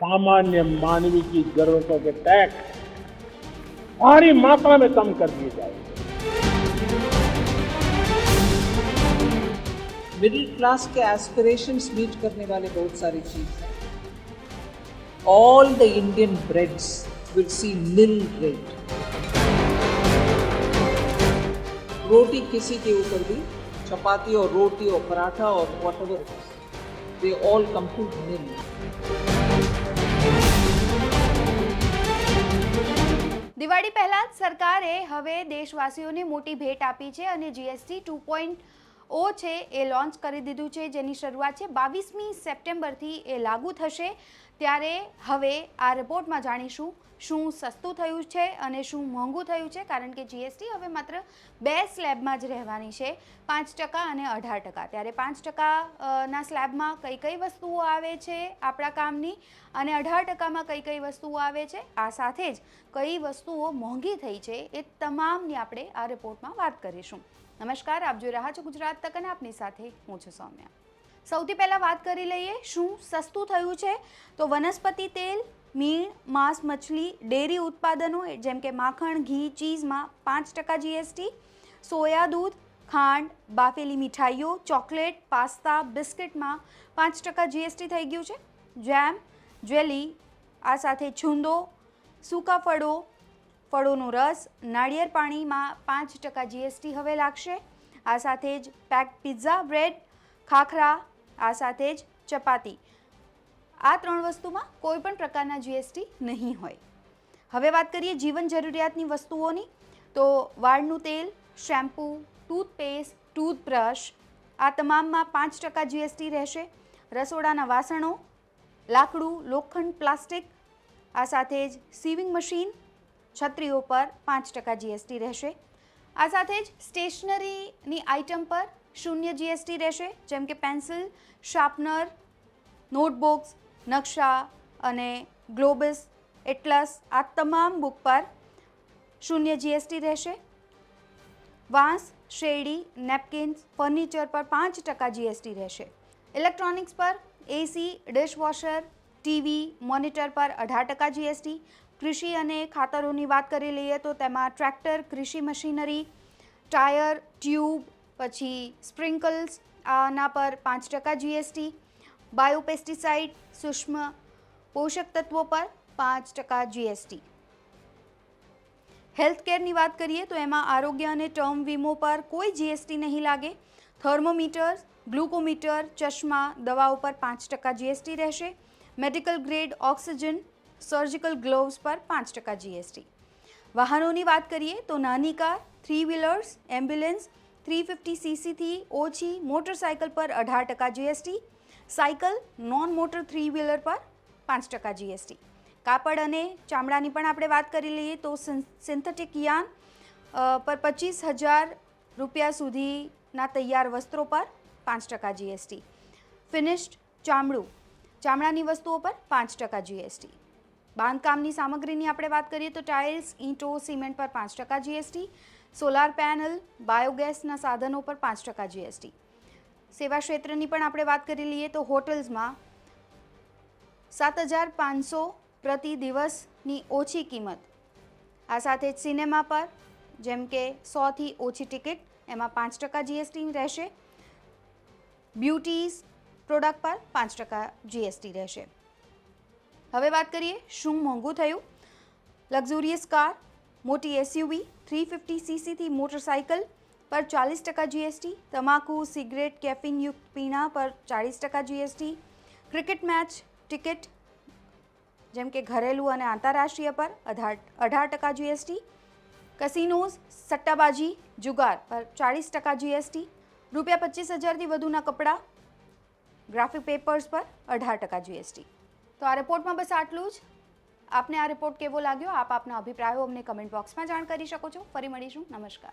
सामान्य मानवी की जरूरतों के टैक्स भारी मात्रा में कम कर दिए जाएँगे मिडिल क्लास के एस्पिरेशंस मीट करने वाले बहुत सारी चीज़ all the Indian breads will see nil rate रोटी किसी के ऊपर भी, चपाती और रोटी और पराठा और whatever they all come to nil. Diwali પહેલાં જ સરકારે હવે દેશવાસીઓને મોટી ભેટ આપી છે અને જીએસટી ટુ પોઈન્ટ ઓ છે એ લોન્ચ કરી દીધું છે જેની શરૂઆત છે બાવીસમી સપ્ટેમ્બરથી એ લાગુ થશે ત્યારે હવે આ રિપોર્ટમાં જાણીશું શું સસ્તું થયું છે અને શું મોંઘું થયું છે, કારણ કે જીએસટી હવે માત્ર બે સ્લેબમાં જ રહેવાની છે, પાંચ ટકા અને અઢાર ટકા. ત્યારે પાંચ ટકાના સ્લેબમાં કઈ કઈ વસ્તુઓ આવે છે આપણા કામની અને અઢાર ટકામાં કઈ કઈ વસ્તુઓ આવે છે, આ સાથે જ કઈ વસ્તુઓ મોંઘી થઈ છે એ તમામની આપણે આ રિપોર્ટમાં વાત કરીશું. નમસ્કાર, આપ જોઈ રહ્યા છો ગુજરાત તક અને આપની સાથે હું છું સૌમ્યા. સૌથી પહેલાં વાત કરી લઈએ શું સસ્તું થયું છે? તો વનસ્પતિ તેલ, મીણ, માંસ, મછલી, ડેરી ઉત્પાદનો, જેમ કે માખણ, ઘી, ચીઝમાં પાંચ ટકા જીએસટી સોયા દૂધ, ખાંડ, બાફેલી મીઠાઈઓ, ચોકલેટ, પાસ્તા, બિસ્કિટમાં પાંચ ટકા જીએસટી થઈ ગયું છે. જેમ જ્વેલી આ સાથે છુંદો, સૂકા ફળો, ફળોનો રસ, નાળિયેર પાણીમાં પાંચ ટકા જીએસટી હવે લાગશે. આ સાથે જ પેક પિઝા બ્રેડ ખાખરા આ સાથે જ ચપાતી. આ ત્રણ વસ્તુમાં કોઈ પણ પ્રકારના જીએસટી નહીં હોય. હવે વાત કરીએ જીવન જરૂરિયાતની વસ્તુઓની, તો વાળનું તેલ, શેમ્પૂ, ટૂથપેસ્ટ, ટૂથબ્રશ, આ તમામમાં પાંચ ટકા જીએસટી રહેશે. રસોડાના વાસણો, લાકડું, લોખંડ, પ્લાસ્ટિક, આ સાથે જ સીવિંગ મશીન, છત્રીઓ પર પાંચ ટકા જીએસટી રહેશે. આ સાથે જ સ્ટેશનરીની આઇટમ પર શૂન્ય જીએસટી રહેશે, જેમ કે પેન્સિલ શાર્પનર નોટબુક્સ નકશા અને ગ્લોબસ એટલસ આ તમામ બુક પર શૂન્ય જીએસટી રહેશે. વાંસ, શેરડી નેપકિન્સ ફર્નિચર પર પાંચ ટકા જીએસટી રહેશે. ઇલેક્ટ્રોનિક્સ પર એસી ડિશવોશર ટીવી મોનિટર પર અઢાર ટકા જીએસટી કૃષિ અને ખાતરોની વાત કરી લઈએ તો તેમાં ટ્રેક્ટર કૃષિ મશીનરી ટાયર ટ્યુબ પછી સ્પ્રિંકલ્સ, આના પર પાંચ ટકા જીએસટી બાયોપેસ્ટિસાઇડ, સૂક્ષ્મ પોષક તત્વો પર પાંચ ટકા જીએસટી હેલ્થકેરની વાત કરીએ તો એમાં આરોગ્ય અને ટર્મ વીમો પર કોઈ જીએસટી નહીં લાગે. થર્મોમીટર, ગ્લુકોમીટર, ચશ્મા દવાઓ પર પાંચ ટકા જીએસટી રહેશે. Medical grade, oxygen, surgical gloves પર પાંચ ટકા જીએસટી વાહનોની વાત કરીએ તો નાની car, three wheelers, ambulance three fifty સીસીથી ઓછી મોટરસાયકલ પર અઢાર ટકા GST, cycle non motor three wheeler પર પાંચ ટકા જીએસટી. કાપડ અને ચામડાની પણ આપણે વાત કરી લઈએ તો સિન્થેટિક યાન પર પચીસ હજાર રૂપિયા સુધીના તૈયાર વસ્ત્રો પર પાંચ ટકા જીએસટી. ફિનિશ્ડ ચામડું, ચામડાની વસ્તુઓ પર પાંચ ટકા જીએસટી. બાંધકામની સામગ્રીની આપણે વાત કરીએ તો ટાઇલ્સ, ઈંટો, સિમેન્ટ પર પાંચ ટકા જીએસટી સોલાર પેનલ, બાયોગેસના સાધનો પર પાંચ ટકા જીએસટી સેવા ક્ષેત્રની પણ આપણે વાત કરી લઈએ તો હોટલ્સમાં સાત હજાર પાંચસો પ્રતિ દિવસની ઓછી કિંમત. આ સાથે જ સિનેમા પર, જેમ કે સોથી ઓછી ટિકિટ, એમાં પાંચ ટકા જીએસટી રહેશે. બ્યુટીઝ પ્રોડક્ટ પર પાંચ ટકા જીએસટી રહેશે. હવે વાત કરીએ શું મોંઘું થયું? લક્ઝુરિયસ કાર મોટી એસયુવી થ્રી ફિફ્ટી સીસીથી મોટરસાઇકલ પર ચાલીસ ટકા જીએસટી તમાકુ સિગરેટ કેફીનયુક્ત પીણા પર ચાળીસ ટકા જીએસટી ક્રિકેટ મેચ ટિકિટ જેમ કે ઘરેલું અને આંતરરાષ્ટ્રીય પર અઢાર અઢાર ટકા જીએસટી કસિનોઝ સટ્ટાબાજી, જુગાર પર ચાળીસ ટકા જીએસટી રૂપિયા પચીસ હજારથી વધુના કપડાં ગ્રાફિક પેપર્સ પર અઢાર ટકા જીએસટી તો આ રિપોર્ટમાં બસ આટલું જ. આપને આ રિપોર્ટ કેવો લાગ્યો? આપ આપના અભિપ્રાયો અમને કમેન્ટ બોક્સમાં જાણ કરી શકો છો. ફરી મળીશું. નમસ્કાર.